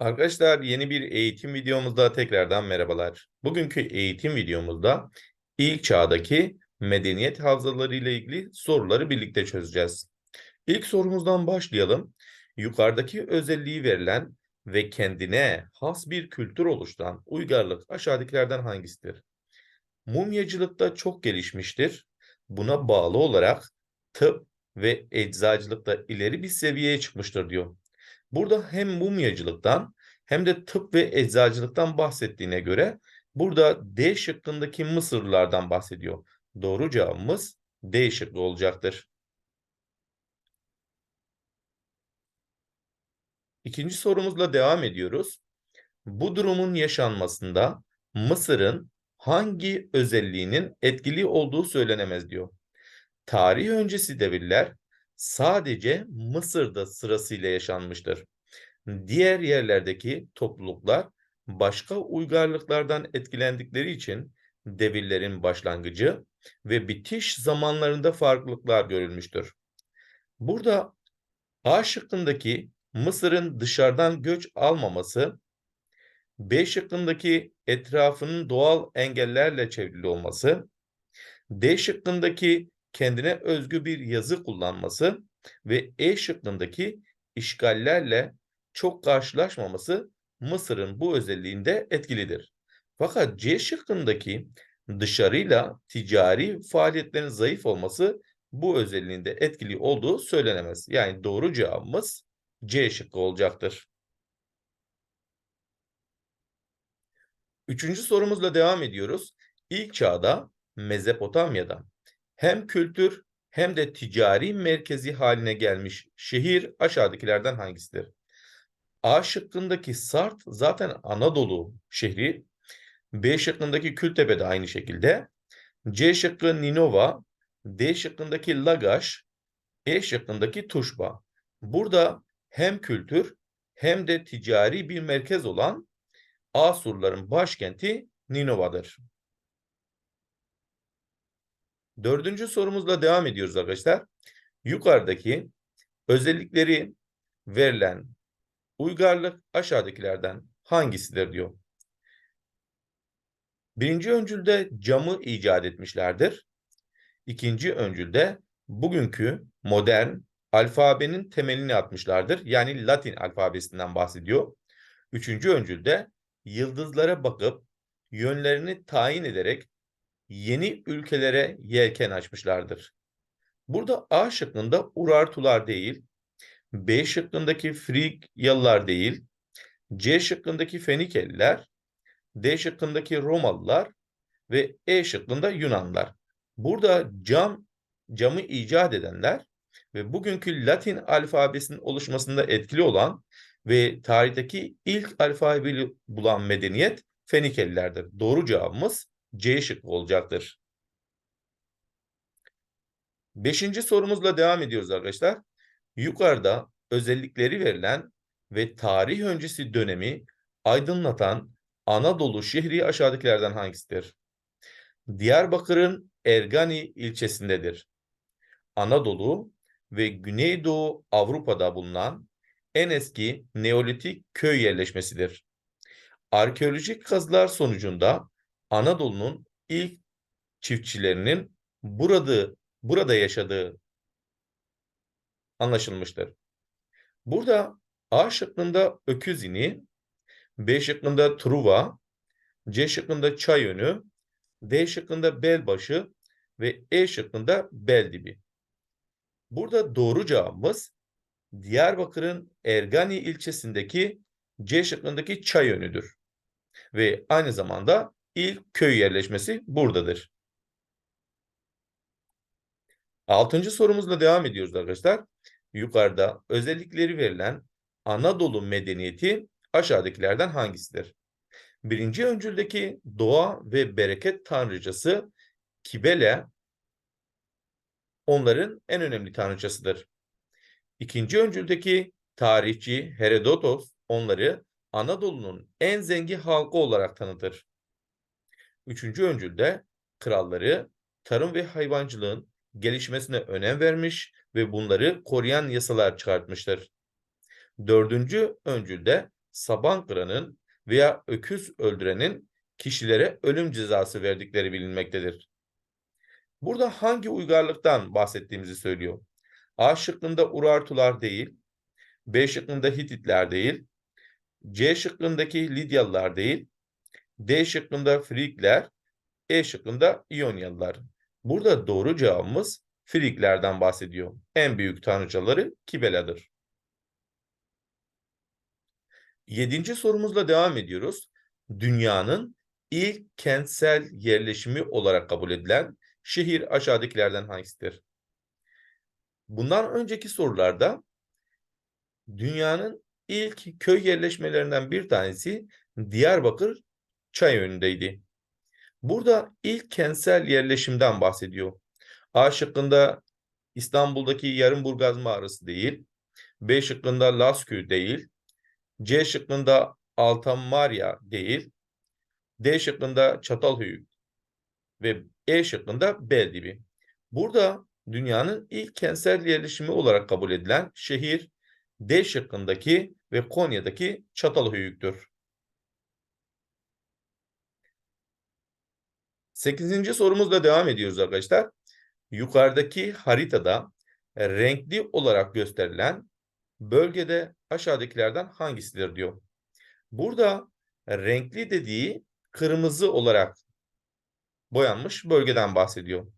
Arkadaşlar yeni bir eğitim videomuzda tekrardan merhabalar. Bugünkü eğitim videomuzda ilk çağdaki medeniyet havzaları ile ilgili soruları birlikte çözeceğiz. İlk sorumuzdan başlayalım. Yukarıdaki özelliği verilen ve kendine has bir kültür oluşturan uygarlık aşağıdakilerden hangisidir? Mumyacılıkta çok gelişmiştir. Buna bağlı olarak tıp ve eczacılıkta ileri bir seviyeye çıkmıştır diyor. Burada hem mumyacılıktan hem de tıp ve eczacılıktan bahsettiğine göre burada D şıkkındaki Mısırlılardan bahsediyor. Doğru cevabımız D şıkkı olacaktır. İkinci sorumuzla devam ediyoruz. Bu durumun yaşanmasında Mısır'ın hangi özelliğinin etkili olduğu söylenemez diyor. Tarih öncesi devirler sadece Mısır'da sırasıyla yaşanmıştır. Diğer yerlerdeki topluluklar başka uygarlıklardan etkilendikleri için devirlerin başlangıcı ve bitiş zamanlarında farklılıklar görülmüştür. Burada A şıkkındaki Mısır'ın dışarıdan göç almaması, B şıkkındaki etrafının doğal engellerle çevrili olması, D şıkkındaki kendine özgü bir yazı kullanması ve E şıkkındaki işgallerle çok karşılaşmaması Mısır'ın bu özelliğinde etkilidir. Fakat C şıkkındaki dışarıyla ticari faaliyetlerin zayıf olması bu özelliğinde etkili olduğu söylenemez. Yani doğru cevabımız C şıkkı olacaktır. Üçüncü sorumuzla devam ediyoruz. İlk çağda Mezopotamya'da hem kültür hem de ticari merkezi haline gelmiş şehir aşağıdakilerden hangisidir? A şıkkındaki Sart zaten Anadolu şehri. B şıkkındaki Kültepe de aynı şekilde. C şıkkı Ninova. D şıkkındaki Lagaş. E şıkkındaki Tuşba. Burada hem kültür hem de ticari bir merkez olan Asurların başkenti Ninova'dır. Dördüncü sorumuzla devam ediyoruz arkadaşlar. Yukarıdaki özellikleri verilen uygarlık aşağıdakilerden hangisidir diyor. Birinci öncülde camı icat etmişlerdir. İkinci öncülde bugünkü modern alfabenin temelini atmışlardır. Yani Latin alfabesinden bahsediyor. Üçüncü öncülde yıldızlara bakıp yönlerini tayin ederek yeni ülkelere yelken açmışlardır. Burada A şıkkında Urartular değil, B şıkkındaki Frigyalılar değil, C şıkkındaki Fenikeliler, D şıkkındaki Romalılar ve E şıkkında Yunanlar. Burada cam camı icat edenler ve bugünkü Latin alfabesinin oluşmasında etkili olan ve tarihteki ilk alfabeyi bulan medeniyet Fenikelilerdir. Doğru cevabımız C şıkkı olacaktır. Beşinci sorumuzla devam ediyoruz arkadaşlar. Yukarıda özellikleri verilen ve tarih öncesi dönemi aydınlatan Anadolu şehri aşağıdakilerden hangisidir? Diyarbakır'ın Ergani ilçesindedir. Anadolu ve Güneydoğu Avrupa'da bulunan en eski Neolitik köy yerleşmesidir. Arkeolojik kazılar sonucunda Anadolu'nun ilk çiftçilerinin burada burada yaşadığı anlaşılmıştır. Burada A şıkkında öküz ini, B şıkkında truva, C şıkkında çay önü, D şıkkında belbaşı ve E şıkkında bel dibi. Burada doğru cevabımız Diyarbakır'ın Ergani ilçesindeki C şıkkındaki çay önüdür. Ve aynı zamanda ilk köy yerleşmesi buradadır. Altıncı sorumuzla devam ediyoruz arkadaşlar. Yukarıda özellikleri verilen Anadolu medeniyeti aşağıdakilerden hangisidir? Birinci öncüldeki doğa ve bereket tanrıcası Kibele onların en önemli tanrıçasıdır. İkinci öncüldeki tarihçi Herodotos onları Anadolu'nun en zengin halkı olarak tanıtır. Üçüncü öncülde kralları tarım ve hayvancılığın gelişmesine önem vermiş ve bunları koruyan yasalar çıkartmıştır. Dördüncü öncülde saban kıranın veya öküz öldürenin kişilere ölüm cezası verdikleri bilinmektedir. Burada hangi uygarlıktan bahsettiğimizi söylüyor. A şıkkında Urartular değil, B şıkkında Hititler değil, C şıkkındaki Lidyalılar değil, D şıkkında Frikler, E şıkkında İyonyalılar. Burada doğru cevabımız Friklerden bahsediyor. En büyük tanrıçaları Kibela'dır. Yedinci sorumuzla devam ediyoruz. Dünyanın ilk kentsel yerleşimi olarak kabul edilen şehir aşağıdakilerden hangisidir? Bundan önceki sorularda dünyanın ilk köy yerleşmelerinden bir tanesi Diyarbakır Çayönü'ndeydi. Burada ilk kentsel yerleşimden bahsediyor. A şıkkında İstanbul'daki Yarımburgaz mağarası değil. B şıkkında Laskü değil. C şıkkında Altan Maria değil. D şıkkında Çatalhöyük ve E şıkkında Beldibi. Burada dünyanın ilk kentsel yerleşimi olarak kabul edilen şehir D şıkkındaki ve Konya'daki Çatalhöyük'tür. Sekizinci sorumuzla devam ediyoruz arkadaşlar. Yukarıdaki haritada renkli olarak gösterilen bölgede aşağıdakilerden hangisidir diyor. Burada renkli dediği kırmızı olarak boyanmış bölgeden bahsediyor.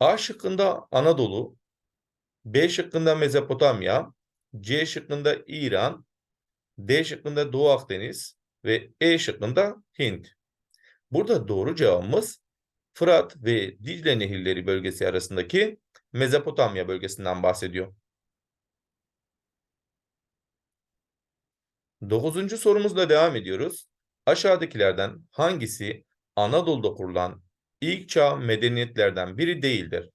A şıkkında Anadolu, B şıkkında Mezopotamya, C şıkkında İran, D şıkkında Doğu Akdeniz ve E şıkkında Hint. Burada doğru cevabımız Fırat ve Dicle nehirleri bölgesi arasındaki Mezopotamya bölgesinden bahsediyor. Dokuzuncu sorumuzla devam ediyoruz. Aşağıdakilerden hangisi Anadolu'da kurulan ilk çağ medeniyetlerden biri değildir?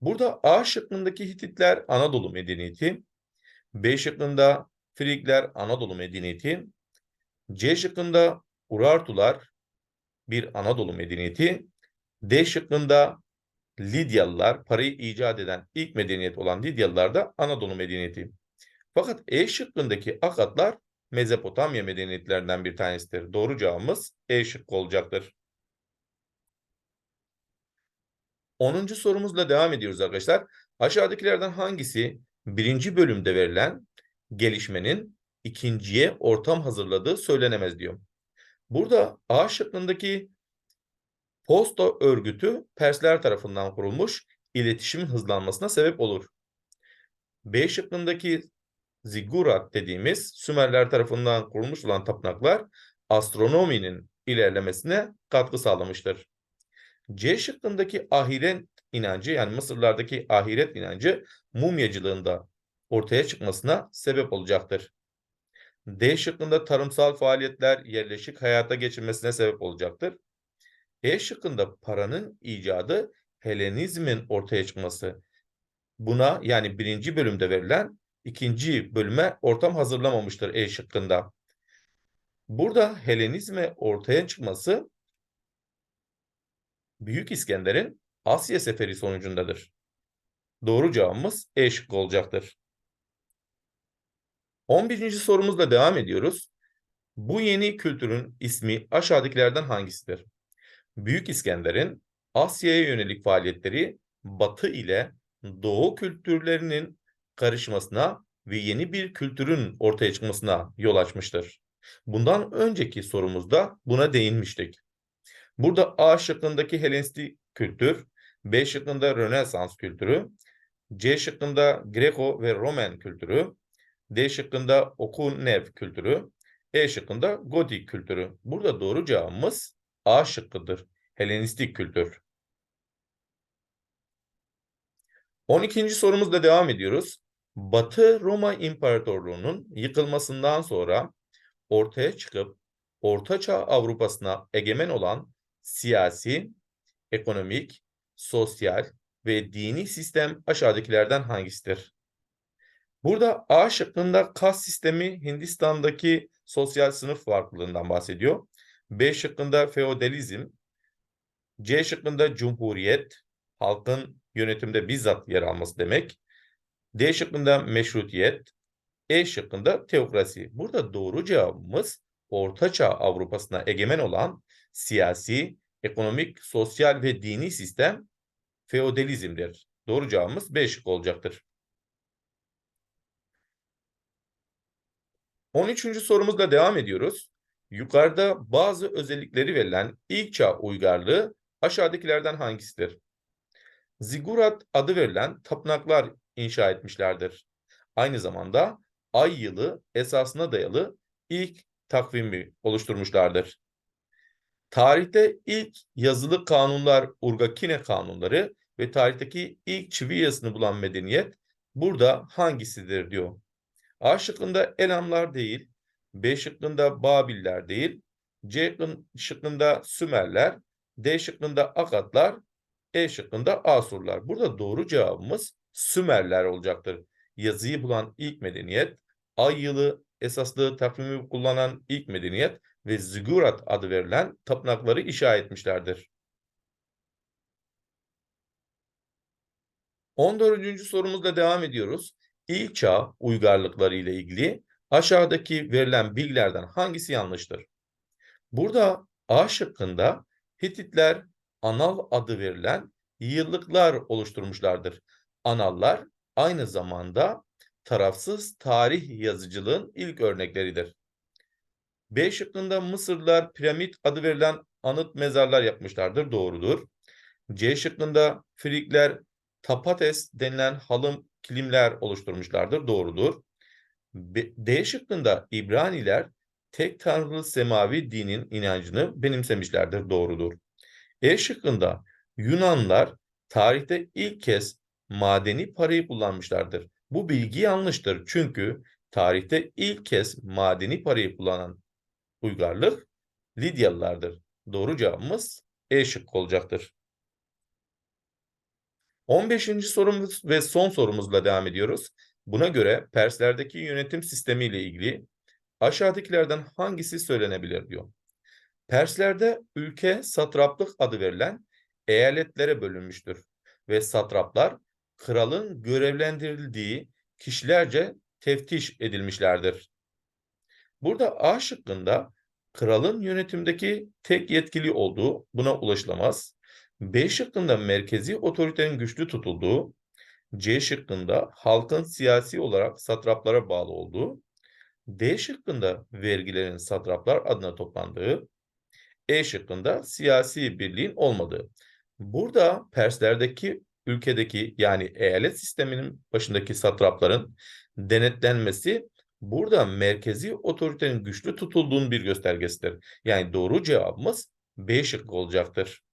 Burada A şıkkındaki Hititler Anadolu medeniyeti, B şıkkında Frigler Anadolu medeniyeti, C şıkkında Urartular bir Anadolu medeniyeti, D şıkkında Lidyalılar, parayı icat eden ilk medeniyet olan Lidyalılar da Anadolu medeniyeti. Fakat E şıkkındaki Akatlar Mezopotamya medeniyetlerinden bir tanesidir. Doğru cevabımız E şıkkı olacaktır. 10. sorumuzla devam ediyoruz arkadaşlar. Aşağıdakilerden hangisi birinci bölümde verilen gelişmenin ikinciye ortam hazırladığı söylenemez diyor. Burada A şıkkındaki posta örgütü Persler tarafından kurulmuş iletişimin hızlanmasına sebep olur. B şıkkındaki zigurat dediğimiz Sümerler tarafından kurulmuş olan tapınaklar astronominin ilerlemesine katkı sağlamıştır. C şıkkındaki ahiret inancı yani Mısırlardaki ahiret inancı mumyacılığında ortaya çıkmasına sebep olacaktır. D şıkkında tarımsal faaliyetler yerleşik hayata geçirmesine sebep olacaktır. E şıkkında paranın icadı Helenizmin ortaya çıkması. Buna yani birinci bölümde verilen ikinci bölüme ortam hazırlamamıştır E şıkkında. Burada Helenizme ortaya çıkması Büyük İskender'in Asya seferi sonucundadır. Doğru cevabımız E şıkkı olacaktır. 11. sorumuzla devam ediyoruz. Bu yeni kültürün ismi aşağıdakilerden hangisidir? Büyük İskender'in Asya'ya yönelik faaliyetleri Batı ile Doğu kültürlerinin karışmasına ve yeni bir kültürün ortaya çıkmasına yol açmıştır. Bundan önceki sorumuzda buna değinmiştik. Burada A şıkkındaki Helenistik kültür, B şıkkında Rönesans kültürü, C şıkkında Greko ve Roman kültürü, D şıkkında Okun Nev kültürü, E şıkkında Gotik kültürü. Burada doğru cevabımız A şıkkıdır. Helenistik kültür. 12. sorumuzla devam ediyoruz. Batı Roma İmparatorluğu'nun yıkılmasından sonra ortaya çıkıp Ortaçağ Avrupa'sına egemen olan siyasi, ekonomik, sosyal ve dini sistem aşağıdakilerden hangisidir? Burada A şıkkında kas sistemi Hindistan'daki sosyal sınıf farklılığından bahsediyor. B şıkkında feodalizm, C şıkkında cumhuriyet, halkın yönetimde bizzat yer alması demek. D şıkkında meşrutiyet, E şıkkında teokrasi. Burada doğru cevabımız Ortaçağ Avrupa'sına egemen olan siyasi, ekonomik, sosyal ve dini sistem feodalizmdir. Doğru cevabımız B şıkkı olacaktır. 13. sorumuzla devam ediyoruz. Yukarıda bazı özellikleri verilen ilk çağ uygarlığı aşağıdakilerden hangisidir? Zigurat adı verilen tapınaklar inşa etmişlerdir. Aynı zamanda ay yılı esasına dayalı ilk takvimi oluşturmuşlardır. Tarihte ilk yazılı kanunlar Urgakine kanunları ve tarihteki ilk çivi yazısını bulan medeniyet burada hangisidir diyor. A şıkkında Elamlar değil, B şıkkında Babiller değil, C şıkkında Sümerler, D şıkkında Akatlar, E şıkkında Asurlar. Burada doğru cevabımız Sümerler olacaktır. Yazıyı bulan ilk medeniyet, ay yılı esaslı takvimi kullanan ilk medeniyet ve Zigurat adı verilen tapınakları inşa etmişlerdir. 14. sorumuzla devam ediyoruz. İlk çağ uygarlıkları ile ilgili aşağıdaki verilen bilgilerden hangisi yanlıştır? Burada A şıkkında Hititler anal adı verilen yıllıklar oluşturmuşlardır. Anallar aynı zamanda tarafsız tarih yazıcılığın ilk örnekleridir. B şıkkında Mısırlılar piramit adı verilen anıt mezarlar yapmışlardır. Doğrudur. C şıkkında Frikler tapates denilen halım kilimler oluşturmuşlardır. Doğrudur. D şıkkında İbraniler tek tanrılı semavi dinin inancını benimsemişlerdir. Doğrudur. E şıkkında Yunanlar tarihte ilk kez madeni parayı kullanmışlardır. Bu bilgi yanlıştır. Çünkü tarihte ilk kez madeni parayı kullanan uygarlık Lidyalılardır. Doğru cevabımız E şıkkı olacaktır. 15. sorumuz ve son sorumuzla devam ediyoruz. Buna göre Perslerdeki yönetim sistemi ile ilgili aşağıdakilerden hangisi söylenebilir diyor. Perslerde ülke satraplık adı verilen eyaletlere bölünmüştür ve satraplar kralın görevlendirildiği kişilerce teftiş edilmişlerdir. Burada A şıkkında kralın yönetimdeki tek yetkili olduğu buna ulaşılamaz. B şıkkında merkezi otoritenin güçlü tutulduğu, C şıkkında halkın siyasi olarak satraplara bağlı olduğu, D şıkkında vergilerin satraplar adına toplandığı, E şıkkında siyasi birliğin olmadığı. Burada Perslerdeki ülkedeki yani eyalet sisteminin başındaki satrapların denetlenmesi burada merkezi otoritenin güçlü tutulduğunun bir göstergesidir. Yani doğru cevabımız B şıkkı olacaktır.